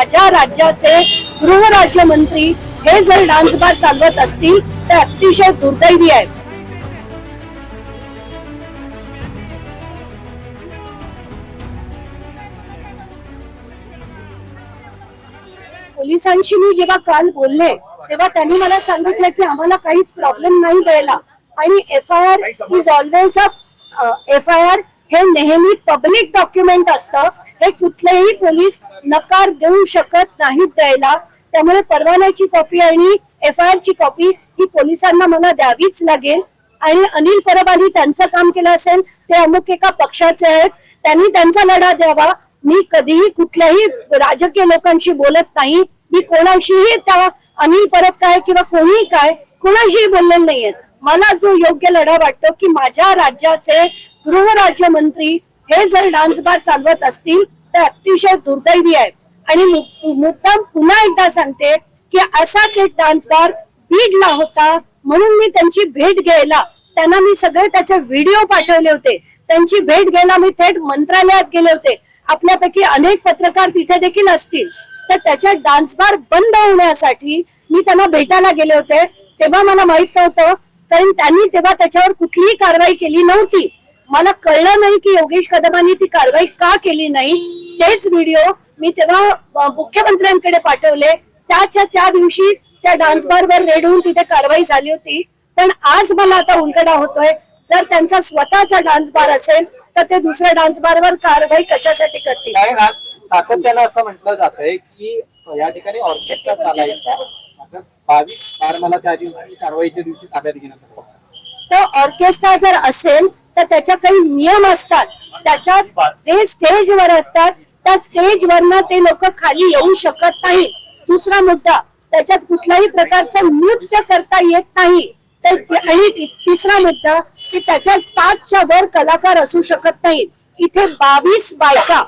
माझ्या राज्याचे गृहराज्यमंत्री हे जर डान्स बार चालवत असतील तर अतिशय दुर्दैवी आहे पोलिसांशी मी जेव्हा काल बोलले तेव्हा त्यांनी मला सांगितलं की आम्हाला काहीच प्रॉब्लेम नाही द्यायला. आणि F I R is always a F I R हे नेहमी पब्लिक डॉक्युमेंट असतं. हे कुठलेही पोलीस नकार देऊ शकत नाहीत द्यायला. त्यामुळे परवान्याची कॉपी आणि एफ आय आर ची कॉपी ही पोलिसांना मला द्यावीच लागेल. आणि अनिल परबानी त्यांचं काम केलं असेल ते अमुक एका पक्षाचे आहेत. त्यांनी त्यांचा लढा द्यावा. मी कधीही कुठल्याही राजकीय लोकांशी बोलत नाही. मी कोणाशीही त्या अनिल परब काय किंवा कोणीही काय कोणाशीही बोललेलं नाहीये. मला जो योग्य लढा वाटतो की माझ्या राज्याचे गृहराज्यमंत्री हे जर डान्स बार चालवत असतील तर अतिशय दुर्दैवी आहे. आणि मुद्दाम पुन्हा एकदा सांगते की असाच एक डान्स बार बीडला होता म्हणून मी त्यांची भेट घ्यायला त्यांना मी सगळे त्याचे व्हिडिओ पाठवले होते. त्यांची भेट घ्यायला मी थेट मंत्रालयात गेले होते. आपल्यापैकी अनेक पत्रकार तिथे देखील असतील. तर त्याच्या डान्स बार बंद होण्यासाठी मी त्यांना भेटायला गेले होते. तेव्हा मला माहीत नव्हतं कारण त्यांनी तेव्हा त्याच्यावर कुठलीही कारवाई केली नव्हती. मला कळलं नाही की योगेश कदमांनी ती कारवाई का केली नाही. तेच व्हिडिओ मी तेव्हा मुख्यमंत्र्यांकडे पाठवले. त्याच्या त्या दिवशी त्या डान्स बारवर रेड होऊन तिथे कारवाई झाली होती. पण आज मला आता उलगडा होतोय. जर त्यांचा स्वतःचा डान्स बार असेल तर ते दुसऱ्या डान्स बारवर कारवाई कशासाठी करतील? सातत्यानं असं म्हटलं जातंय की या ठिकाणी ऑर्केस्ट्रा चालायचा. बावीस बार मला त्या दिवशी कारवाईच्या दिवशी ताब्यात घेण्यात आलं. तर ऑर्केस्ट्रा जर असेल तर त्याच्या काही नियम असतात. त्याच्यात जे स्टेजवर असतात त्या स्टेजवरनं ते लोक खाली येऊ शकत नाही. दुसरा मुद्दा त्याच्यात कुठल्याही प्रकारचं नृत्य करता येत नाही. तर आणि तिसरा मुद्दा की त्याच्यात पाचच्या वर कलाकार असू शकत नाही इथे बावीस बायका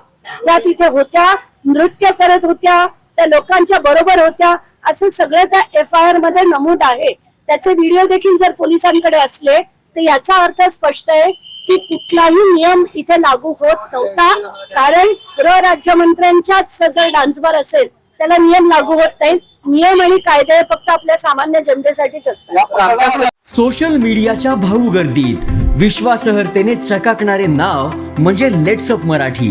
त्या तिथे होत्या नृत्य करत होत्या त्या लोकांच्या बरोबर होत्या असं सगळं त्या एफ आय आरमध्ये नमूद आहे. त्याचे व्हिडिओ देखील जर पोलिसांकडे असले तर याचा अर्थ स्पष्ट आहे की कुठलाही नियम इथे लागू होत नव्हता. कारण गृह राज्यमंत्र्यांच्याच जर डान्सबार असेल त्याला नियम लागू होत नाही. नियम आणि कायदे फक्त आपल्या सामान्य जनतेसाठीच असतात. सोशल मीडियाच्या भाऊ गर्दीत. विश्वासहर्तेने चकाकणारे नाव म्हणजे लेट्सअप मराठी.